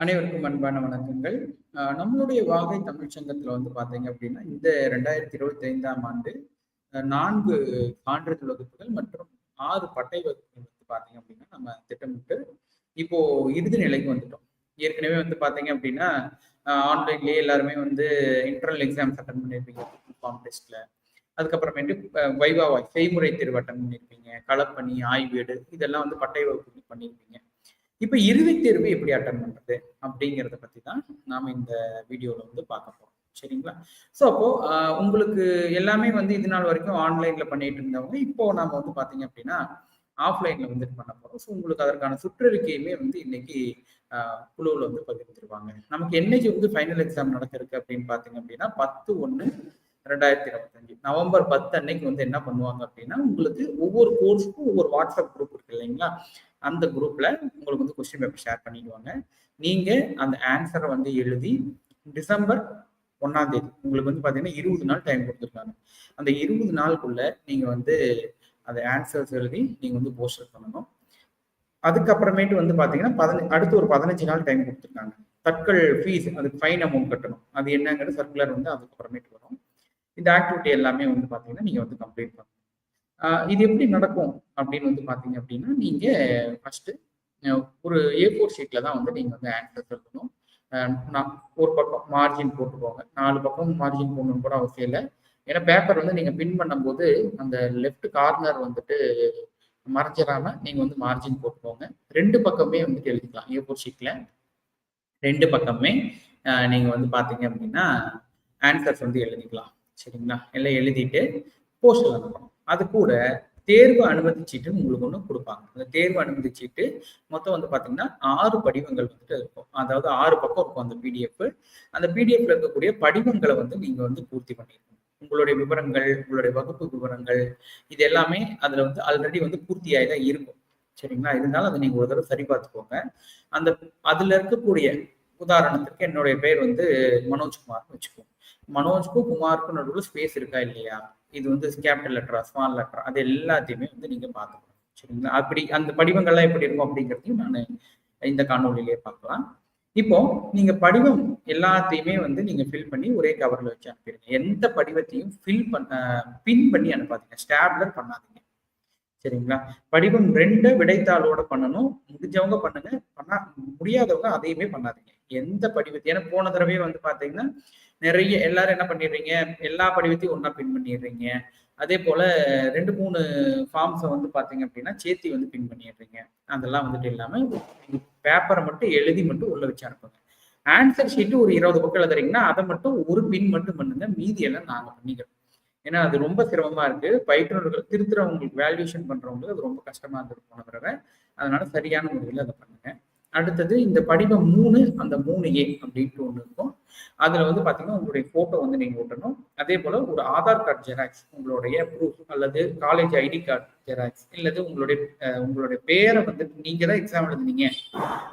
அனைவருக்கும் அன்பான வணக்கங்கள். நம்மளுடைய வாகை தமிழ்ச்சங்கத்தில் வந்து பார்த்தீங்க அப்படின்னா, இந்த 2025ஆம் ஆண்டு நான்கு சான்றிதழ் வகுப்புகள் மற்றும் ஆறு பட்டை வகுப்புகள் வந்து பார்த்தீங்க அப்படின்னா, நம்ம திட்டமிட்டு இப்போ இறுதி நிலைக்கு வந்துட்டோம். ஏற்கனவே வந்து பார்த்தீங்க அப்படின்னா, ஆன்லைன்லேயே ஆன்லைன்லயே எல்லாருமே வந்து இன்டர்னல் எக்ஸாம்ஸ் அட்டன் பண்ணியிருப்பீங்க. ஃபார்ம் டெஸ்ட்ல. அதுக்கப்புறமேட்டு வைவா செய்முறை தேர்வு அட்டன் பண்ணியிருப்பீங்க. களப்பணி, ஆய்வேடு இதெல்லாம் வந்து பட்டை வகுப்புகள் பண்ணியிருப்பீங்க. இப்போ இறுதித் தேர்வு எப்படி அட்டன் பண்றது? அப்படிங்கிறத பத்தி தான் நாம இந்த வீடியோவில் வந்து பார்க்க போறோம். சரிங்களா? ஸோ அப்போ உங்களுக்கு எல்லாமே வந்து இது நாள் வரைக்கும் ஆன்லைன்ல பண்ணிட்டு இருந்தவங்க, இப்போ நாம வந்து பார்த்தீங்க அப்படின்னா, ஆஃப்லைன்ல வந்துட்டு பண்ண போறோம். ஸோ உங்களுக்கு அதற்கான சுற்றறிக்கையுமே வந்து இன்னைக்கு குழுவில் வந்து பகிர்ந்துருவாங்க. நமக்கு என்னைக்கு வந்து ஃபைனல் எக்ஸாம் நடக்க அப்படின்னு பார்த்தீங்க அப்படின்னா, 10/1/2025 நவம்பர் 10 அன்னைக்கு வந்து என்ன பண்ணுவாங்க அப்படின்னா, உங்களுக்கு ஒவ்வொரு கோர்ஸ்க்கும் ஒவ்வொரு வாட்ஸ்அப் குரூப் இருக்கு இல்லைங்களா? அந்த குரூப்ல உங்களுக்கு வந்து கொஸ்டின் பேப்பர் ஷேர் பண்ணிடுவாங்க. நீங்க அந்த ஆன்சரை வந்து எழுதி டிசம்பர் ஒன்னாம் தேதி உங்களுக்கு வந்து பார்த்தீங்கன்னா, 20 நாள் டைம் கொடுத்துருக்காங்க அந்த 20 நாளுக்குள்ள நீங்க வந்து அந்த ஆன்சர்ஸ் எழுதி நீங்க வந்து போஸ்டர் பண்ணணும். அதுக்கப்புறமேட்டு வந்து பாத்தீங்கன்னா பதின அடுத்து ஒரு 15 நாள் டைம் கொடுத்துருக்காங்க தட்கல் ஃபீஸ் அதுக்கு ஃபைன் அமௌண்ட் கட்டணும். அது என்னங்கிறது சர்க்குலர் வந்து அதுக்கப்புறமேட்டு வரும். இந்த ஆக்டிவிட்டி எல்லாமே வந்து பார்த்தீங்கன்னா, நீங்க வந்து கம்ப்ளீட் பண்ணணும். இது எப்படி நடக்கும் அப்படின்னு வந்து பார்த்தீங்க அப்படின்னா, நீங்கள் ஃபர்ஸ்ட்டு ஒரு ஏ ஃபோர் ஷீட்டில் தான் வந்து நீங்கள் வந்து ஆன்ஸர்ஸ் எழுதணும். நான் ஒரு பக்கம் மார்ஜின் போட்டுக்கோங்க. நாலு பக்கம் மார்ஜின் போடணும்னு கூட அவசியம் இல்லை ஏன்னா பேப்பர் வந்து நீங்கள் பின் பண்ணும்போது, அந்த லெஃப்ட் கார்னர் வந்துட்டு மறைஞ்சிடாமல் நீங்கள் வந்து மார்ஜின் போட்டுக்கோங்க. ரெண்டு பக்கமே வந்துட்டு எழுதிக்கலாம். ஏ ஃபோர் ஷீட்டில் ரெண்டு பக்கமே நீங்கள் வந்து பார்த்தீங்க அப்படின்னா, ஆன்சர்ஸ் வந்து எழுதிக்கலாம். சரிங்களா? எல்லாம் எழுதிட்டு போஸ்டர் அனுப்பணும். அது கூட தேர்வு அனுமதி சீட்டுன்னு உங்களுக்கு ஒன்று கொடுப்பாங்க அந்த தேர்வு அனுமதி சீட்டு மொத்தம் வந்து பார்த்தீங்கன்னா, ஆறு படிவங்கள் வந்துட்டு இருக்கும். அதாவது ஆறு பக்கம் இருக்கும் அந்த பிடிஎஃப். அந்த பிடிஎஃப்ல இருக்கக்கூடிய படிவங்களை வந்து நீங்க வந்து பூர்த்தி பண்ணிருக்கணும். உங்களுடைய விவரங்கள், உங்களுடைய வகுப்பு விவரங்கள் இது எல்லாமே அதுல வந்து ஆல்ரெடி வந்து பூர்த்தியாகி தான் இருக்கும். சரிங்களா? இருந்தாலும் அதை நீங்க ஒரு தடவை சரி பார்த்துக்கோங்க. அந்த அதுல இருக்கக்கூடிய உதாரணத்துக்கு என்னுடைய பெயர் வந்து மனோஜ்குமார்னு வச்சுக்கோங்க மனோஜ்க்கும், குமாருக்கும் நடுவில் ஸ்பேஸ் இருக்கா இல்லையா? இது வந்து கேபிட்டல் லெட்டரா? ஸ்மால் லெட்டரா? அது எல்லாத்தையுமே வந்து நீங்க பார்க்கணும் சரிங்களா? அப்படி அந்த படிவங்கள்லாம் எப்படி இருக்கும் அப்படிங்கிறதையும் நான் இந்த காணொலியிலேயே பார்க்கலாம். இப்போ நீங்க படிவம் எல்லாத்தையுமே வந்து நீங்க ஃபில் பண்ணி ஒரே கவர்ல வச்சு அனுப்பிடுங்க எந்த படிவத்தையும் ஃபில் பண்ண பின் பண்ணி அனுப்பாதீங்க. ஸ்டாப்லர் பண்ணாதீங்க. சரிங்களா? படிவம் ரெண்டு விடைத்தாளோட பண்ணணும். முடிஞ்சவங்க பண்ணுங்க. பண்ணா முடியாதவங்க அதையுமே பண்ணாதீங்க. எந்த படிவத்தையும் ஏன்னா போன தடவையே வந்து பார்த்தீங்கன்னா, நிறைய எல்லாரும் என்ன பண்ணிடுறீங்க, எல்லா படிவத்தையும் ஒன்னா பின் பண்ணிடுறீங்க. அதே போல ரெண்டு மூணு ஃபார்ம்ஸ வந்து பாத்தீங்க அப்படின்னா, சேர்த்தி வந்து பின் பண்ணிடுறீங்க. அதெல்லாம் வந்துட்டு இல்லாம பேப்பரை மட்டும் எழுதி மட்டும் உள்ள வச்சு அனுப்புங்க. ஆன்சர் ஷீட்டு ஒரு 20 பக்கம் எழுதுறீங்கன்னா, அதை மட்டும் ஒரு பின் மட்டும் பண்ணுங்க. மீதி எல்லாம் நாங்க பண்ணிக்கிறோம். ஏன்னா அது ரொம்ப சிரமமா இருக்கு. பயிற்றுனர்கள் திருத்துறவங்களுக்கு வேல்யூஷன் பண்றவங்களுக்கு அது ரொம்ப கஷ்டமா இருந்தது போன தடவை அதனால சரியான முறையில் அதை பண்ணுங்க. அடுத்தது இந்த படிவம் மூணு அந்த மூணு ஏ அப்படின்ட்டு ஒன்று இருக்கும். அதுல வந்து பார்த்தீங்கன்னா, உங்களுடைய ஃபோட்டோ வந்து நீங்க ஒட்டணும். அதேபோல ஒரு ஆதார் கார்ட் ஜெராக்ஸ் உங்களுடைய ப்ரூஃப் அல்லது காலேஜ் ஐடி கார்டு ஜெராக்ஸ் இல்லது உங்களுடைய உங்களுடைய பேரை வந்து நீங்க தான் எக்ஸாம் எழுதுனீங்க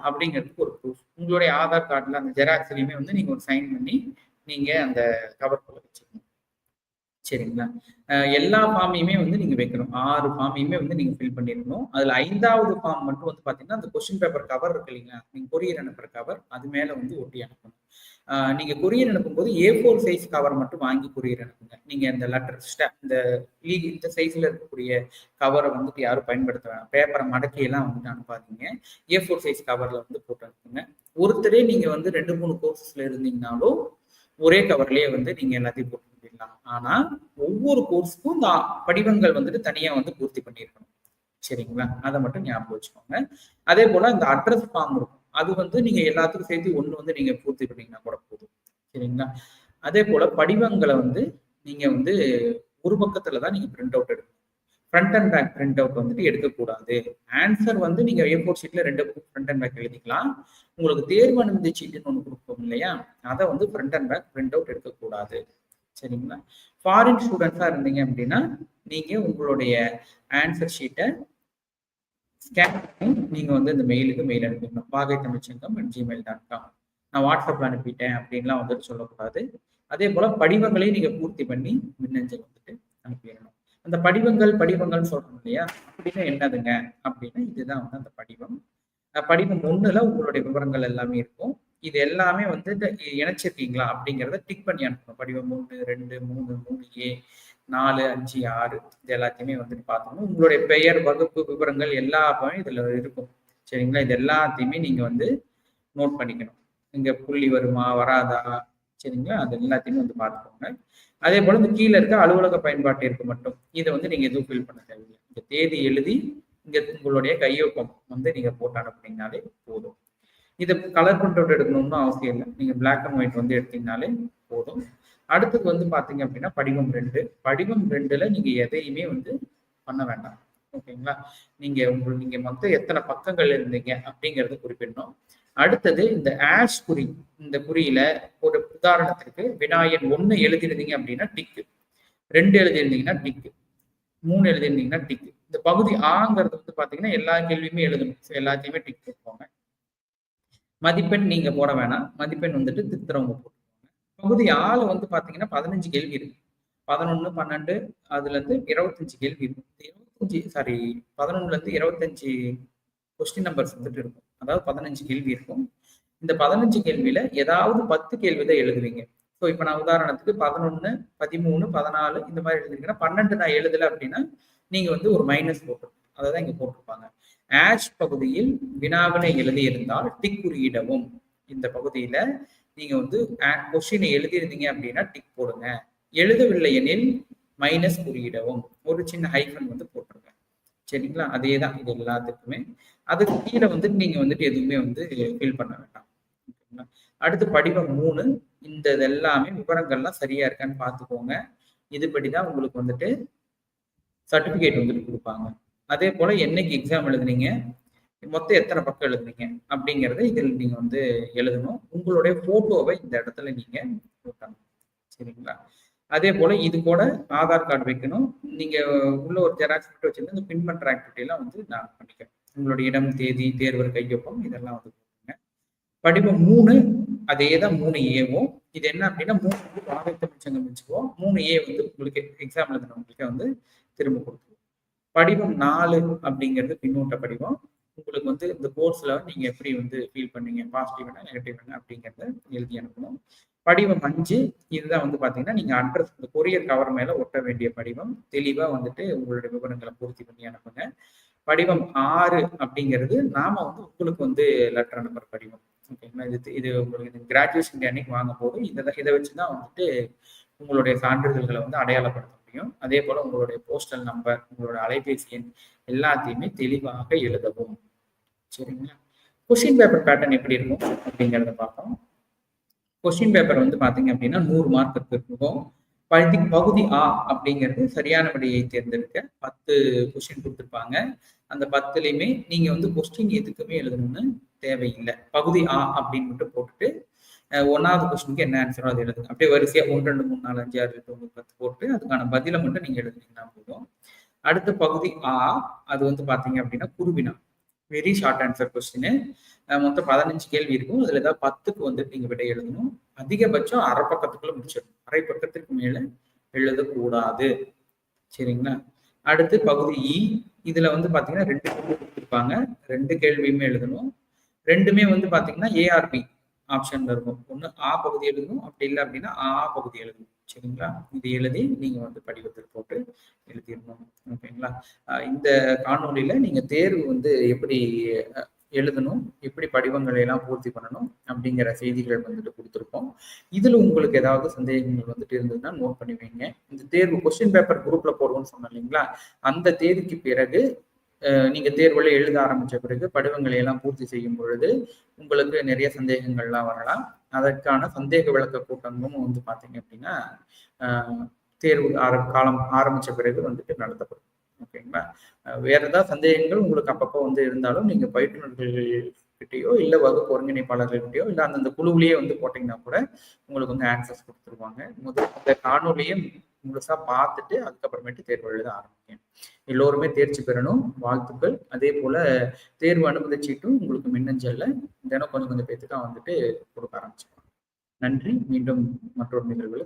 அப்படிங்கிறதுக்கு ஒரு ப்ரூஃப். உங்களுடைய ஆதார் கார்டில் அந்த ஜெராக்ஸ்லையுமே வந்து நீங்க ஒரு சைன் பண்ணி, நீங்க அந்த கவர் கவர்க்குள்ள வச்சுக்கணும். சரிங்களா? எல்லா ஃபார்மையுமே வந்து நீங்க வைக்கணும். ஆறு ஃபார்மையுமே வந்து நீங்க ஃபில் பண்ணியிருக்கணும். அதுல ஐந்தாவது ஃபார்ம் மட்டும் வந்து பாத்தீங்கன்னா அந்த கொஸ்டின் பேப்பர் கவர் இருக்கு இல்லைங்களா? நீங்க கொரியர் அனுப்புற கவர் அது மேல வந்து ஒட்டி அனுப்பணும். நீங்க கொரியர் அனுப்பும்போது ஏ4 சைஸ் கவர் மட்டும் வாங்கி கொரியர் அனுப்புங்க. நீங்க இந்த லெட்டர் ஸ்ட இந்த லீக் இந்த சைஸ்ல இருக்கக்கூடிய கவரை வந்துட்டு யாரும் பயன்படுத்த வேணாம். பேப்பரை மடக்கி எல்லாம் வந்துட்டு அனுப்பாதீங்க. ஏ4 சைஸ் கவர்ல வந்து போட்டு அனுப்புங்க. ஒருத்தரே நீங்க வந்து 2, 3 கோர்சஸ்ல இருந்தீங்கனாலும், ஒரே கவர்லயே வந்து நீங்க எல்லாத்தையும் போட்டு முடியலாம் ஆனா, ஒவ்வொரு கோர்ஸ்க்கும் இந்த படிவங்கள் வந்துட்டு தனியா வந்து பூர்த்தி பண்ணியிருக்கணும். சரிங்களா? அதை மட்டும் ஞாபகம் வச்சுக்கோங்க. அதே போல இந்த அட்ரஸ் ஃபார்ம் இருக்கும். அது வந்து நீங்க எல்லாத்துக்கும் சேர்த்து ஒண்ணு வந்து நீங்க பூர்த்தி பண்ணீங்கன்னா கூட போதும். சரிங்களா? அதே போல படிவங்களை வந்து நீங்க வந்து ஒரு பக்கத்துல தான் நீங்க பிரிண்ட் அவுட் எடுக்கணும். Front and back print out வந்துட்டு எடுக்கக்கூடாது. ஆன்சர் வந்து நீங்கள் ஏர்போர்ட் ஷீட்டில் ரெண்டு புக் ஃப்ரண்ட் அண்ட் பேக் எழுதிக்கலாம். உங்களுக்கு தேர்வு அனுமதி சீட்டுன்னு ஒன்று கொடுப்போம் இல்லையா? அதை வந்து front and back print out எடுக்கக்கூடாது. சரிங்களா? ஃபாரின் ஸ்டூடெண்ட்ஸாக இருந்தீங்க அப்படின்னா, நீங்கள் உங்களுடைய ஆன்சர் ஷீட்டை ஸ்கேன் பண்ணி நீங்கள் வந்து இந்த மெயிலுக்கு மெயில் அனுப்பிடணும். பாகை தமிழ்ச்சங்கம் ஜிமெயில் டாட் காம் நான் வாட்ஸ்அப்பில் அனுப்பிட்டேன் அப்படின்லாம் வந்துட்டு சொல்லக்கூடாது. அதே போல் படிவங்களையும் நீங்கள் பூர்த்தி பண்ணி மின்னஞ்சல் வந்துட்டு அனுப்பிடணும். அந்த படிவங்கள் படிவங்கள்னு சொல்றோம் இல்லையா? அப்படின்னா என்னதுங்க? அப்படின்னா இதுதான் வந்து அந்த படிவம். படிவம் ஒண்ணுல உங்களுடைய விவரங்கள் எல்லாமே இருக்கும். இது எல்லாமே வந்து இந்த இணைச்சிருக்கீங்களா? அப்படிங்கிறத டிக் பண்ணி அனுப்பணும். படிவம் ஒன்று ரெண்டு மூணு மூணு ஏ நாலு அஞ்சு ஆறு இது எல்லாத்தையுமே வந்துட்டு பார்த்தோம்னா உங்களுடைய பெயர் வகுப்பு விவரங்கள் எல்லாமே இதுல இருக்கும். சரிங்களா? இது எல்லாத்தையுமே நீங்க வந்து நோட் பண்ணிக்கணும். இங்க புள்ளி வருமா வராதா? சரிங்களா? அது எல்லாத்தையுமே வந்து பார்த்துக்கோங்க. அதே போல இந்த கீழே இருக்க அலுவலக பயன்பாட்டிற்கு மட்டும் இதை வந்து நீங்க எதுவும் ஃபில் பண்ண தேவையில்லை. இந்த தேதி எழுதி இங்க உங்களுடைய கையொப்பம் வந்து நீங்க போட்டு அனுப்புனீங்கனாலே போதும். இதை கலர் பிரிண்ட் எடுக்கணும்னு அவசியம் இல்லை. நீங்க பிளாக் அண்ட் ஒயிட் வந்து எடுத்தீங்கனாலே போதும். அடுத்தது வந்து பாத்தீங்க அப்படின்னா படிவம் ரெண்டு. படிவம் ரெண்டுல நீங்க எதையுமே வந்து பண்ண வேண்டாம். ஓகேங்களா? நீங்க உங்களுக்கு நீங்க மொத்தம் எத்தனை பக்கங்கள் இருந்தீங்க அப்படிங்கறத குறிப்பிடணும். அடுத்தது இந்த ஆஷ் குறி இந்த குறியில ஒரு உதாரணத்திற்கு வினாயன் ஒன்னு எழுதிருந்தீங்க அப்படின்னா டிக்கு ரெண்டு எழுதிருந்தீங்கன்னா டிக்கு மூணு எழுதிருந்தீங்கன்னா டிக்கு இந்த பகுதி ஆங்கிறது வந்து பாத்தீங்கன்னா எல்லா கேள்வியுமே எழுதணும். எல்லாத்தையுமே டிக் போட்டுக்கோங்க. மதிப்பெண் நீங்க போட வேணாம். மதிப்பெண் வந்துட்டு திருத்தரவங்க போட்டுக்கோங்க. பகுதி ஆளு வந்து பாத்தீங்கன்னா பதினஞ்சு கேள்வி இருக்கு. பதினொன்னு பன்னெண்டு அதுல இருந்து இருபத்தஞ்சு கேள்வி இருக்கும் இருபத்தஞ்சு சாரி பதினொன்னுல இருந்து இருபத்தஞ்சு கொஸ்டின் நம்பர்ஸ் வந்துட்டு இருக்கும். அதாவது பதினஞ்சு கேள்வி இருக்கும். இந்த பதினஞ்சு கேள்வியில ஏதாவது பத்து கேள்வி தான் எழுதுவீங்க. ஸோ இப்போ நான் உதாரணத்துக்கு பதினொன்று பதிமூணு பதினாலு இந்த மாதிரி எழுதுறீங்கன்னா பன்னெண்டு நான் எழுதலை அப்படின்னா நீங்கள் வந்து ஒரு மைனஸ் போட்டு அதை தான் இங்கே போட்டிருப்பாங்க. ஆஷ் பகுதியில் வினாவினை எழுதியிருந்தால் டிக் குறியிடவும். இந்த பகுதியில் நீங்கள் வந்து கொஸ்டினை எழுதியிருந்தீங்க அப்படின்னா டிக் போடுங்க. எழுதவில்லை எனில் மைனஸ் குறியிடவும். ஒரு சின்ன ஹைஃபன் வந்து போட்டிருங்க. சரிங்களா? அதே தான் இது எல்லாத்துக்குமே. அதுக்கு கீழே வந்து நீங்க வந்துட்டு எதுவுமே வந்து ஃபில் பண்ண வேண்டாம். ஓகேங்களா? அடுத்து படிவம் மூணு. இந்த இது எல்லாமே விவரங்கள்லாம் சரியா இருக்கான்னு பார்த்துக்கோங்க. இதுபடிதான் உங்களுக்கு வந்துட்டு சர்டிபிகேட் வந்துட்டு கொடுப்பாங்க. அதே போல என்னைக்கு எக்ஸாம் எழுதுனீங்க? மொத்தம் எத்தனை பக்கம் எழுதுனீங்க? அப்படிங்கிறத இதில் நீங்க வந்து எழுதணும். உங்களுடைய போட்டோவை இந்த இடத்துல நீங்க போட்டணும். சரிங்களா? அதே போல இது கூட ஆதார் கார்டு வைக்கணும். நீங்க உள்ள ஒரு ஜெராக்ஸ் மட்டும் வச்சிருந்து இந்த பின் பண்ற ஆக்டிவிட்டி எல்லாம் வந்து நான் பண்ணிக்கிறேன். உங்களுடைய இடம் தேதி தேர்வர் கையொப்பம் இதெல்லாம் வந்து கொடுங்க படிவம் மூணு அதே தான் மூணு ஏவும் இது என்ன அப்படின்னா மூணு வந்து பாதை தமிழ்ச்சங்கம் வச்சுக்குவோம். மூணு ஏ வந்து உங்களுக்கு எக்ஸாம் எழுதுனவங்களுக்கு வந்து திரும்ப கொடுத்துருவோம் படிவம் நாலு அப்படிங்கிறது பின்னூட்ட படிவம். உங்களுக்கு வந்து இந்த கோர்ஸ்ல நீங்க எப்படி வந்து ஃபீல் பண்ணீங்க? பாசிட்டிவ் என்ன நெகட்டிவ் என்ன அப்படிங்கறத எழுதி அனுப்பணும். படிவம் அஞ்சு. இதுதான் வந்து பார்த்தீங்கன்னா நீங்கள் அட்ரஸ் இந்த கொரியர் கவர் மேலே ஒட்ட வேண்டிய படிவம். தெளிவாக வந்துட்டு உங்களுடைய விவரங்களை பூர்த்தி பண்ணி அனுப்புங்க. படிவம் ஆறு அப்படிங்கிறது நாம வந்து உங்களுக்கு வந்து லெட்டர் அனுப்புற படிவம். ஓகேங்களா இது இது உங்களுக்கு கிராஜுவேஷன் அன்னைக்கு வாங்கும் போது இதை இதை வச்சுதான் வந்துட்டு உங்களுடைய சான்றிதழ்களை வந்து அடையாளப்படுத்த முடியும். அதே போல உங்களுடைய போஸ்டல் நம்பர் உங்களோட அலைபேசி எண் எல்லாத்தையுமே தெளிவாக எழுதவும். சரிங்களா? கொஷின் பேப்பர் பேட்டர்ன் எப்படி இருக்கும் அப்படிங்கிறத பார்ப்போம். கொஸ்டின் பேப்பர் வந்து பாத்தீங்க அப்படின்னா நூறு மார்க் இருக்கும். பகுதி பகுதி ஆ அப்படிங்கிறது சரியான விடையை தேர்ந்தெடுக்க பத்து கொஸ்டின் கொடுத்துருப்பாங்க. அந்த பத்துலையுமே நீங்க வந்து கொஸ்டின் எதுக்குமே எழுதணும்னு தேவையில்லை. பகுதி ஆ அப்படின்னு மட்டும் போட்டுட்டு ஒன்றாவது கொஸ்டினுக்கு என்ன ஆன்சரோ அதை எழுதுங்க. அப்படியே வரிசையா ஒன்று ரெண்டு மூணு நாலு அஞ்சு ஆறு எட்டு ஒன்பது பத்து போட்டு அதுக்கான பதிலை மட்டும் நீங்க எழுதுனீங்கன்னா போதும். அடுத்த பகுதி ஆ அது வந்து பாத்தீங்க அப்படின்னா குருவினா வெரி ஷார்ட் ஆன்சர் கொஸ்டின் மொத்தம் பதினஞ்சு கேள்வி இருக்கும். அதில் ஏதாவது பத்துக்கு வந்துட்டு நீங்கள் விடை எழுதணும். அதிகபட்சம் அரை பக்கத்துக்குள்ள முடிச்சிடணும். அரை பக்கத்துக்கு மேலே எழுதக்கூடாது. சரிங்களா? அடுத்து பகுதி இ இதுல வந்து பாத்தீங்கன்னா ரெண்டு கேள்வி கொடுத்துருப்பாங்க. ரெண்டு கேள்வியுமே எழுதணும். ரெண்டுமே வந்து பாத்தீங்கன்னா ஏஆர்பி ஆப்ஷன்ல இருக்கும். ஒன்று ஆ பகுதி எழுதணும். அப்படி இல்லை அப்படின்னா ஆ பகுதி எழுதணும். சரிங்களா? இது எழுதி நீங்க வந்து படிவத்தில் போட்டு எழுதிடணும். ஓகேங்களா? இந்த காணொலியில நீங்க தேர்வு வந்து எப்படி எழுதணும் எப்படி படிவங்களை எல்லாம் பூர்த்தி பண்ணணும் அப்படிங்கிற செய்திகள் வந்துட்டு கொடுத்துருக்கோம் இதுல உங்களுக்கு ஏதாவது சந்தேகங்கள் வந்துட்டு இருந்ததுன்னா நோட் பண்ணி வைங்க. இந்த தேர்வு கொஸ்டின் பேப்பர் குரூப்ல போடுவோம்னு சொன்னோம் இல்லைங்களா? அந்த தேதிக்கு பிறகு நீங்கள் நீங்க தேர்வுல எழுத ஆரம்பிச்ச பிறகு படிவங்களை எல்லாம் பூர்த்தி செய்யும் பொழுது உங்களுக்கு நிறைய சந்தேகங்கள்லாம் வரலாம். அதற்கான சந்தேக விளக்க கூட்டங்களும் வந்து பாத்தீங்க அப்படின்னா தேர்வு ஆர காலம் ஆரம்பிச்ச பிறகு வந்துட்டு நடத்தப்படும். ஓகேங்களா? வேற ஏதாவது சந்தேகங்கள் உங்களுக்கு அப்பப்போ வந்து இருந்தாலும் நீங்க பயிற்றுநர்கள் கிட்டயோ இல்ல வகுப்பு ஒருங்கிணைப்பாளர்கள்கிட்டயோ இல்ல அந்தந்த குழுவிலேயே வந்து போட்டீங்கன்னா கூட உங்களுக்கு வந்து ஆன்சர்ஸ் கொடுத்துருவாங்க. முதல் அந்த காணொலியை முழுசா பார்த்துட்டு அதுக்கப்புறமேட்டு தேர்வு எழுத ஆரம்பிக்கணும். எல்லோருமே தேர்ச்சி பெறணும். வாழ்த்துக்கள். அதே போல தேர்வு அனுமதி சீட்டும் உங்களுக்கு மின்னஞ்சல்ல. தினம் கொஞ்சம் கொஞ்சம் பேத்துக்கா வந்துட்டு கொடுக்க ஆரம்பிச்சிருவாங்க நன்றி. மீண்டும் மற்றொரு நிகழ்வுகளை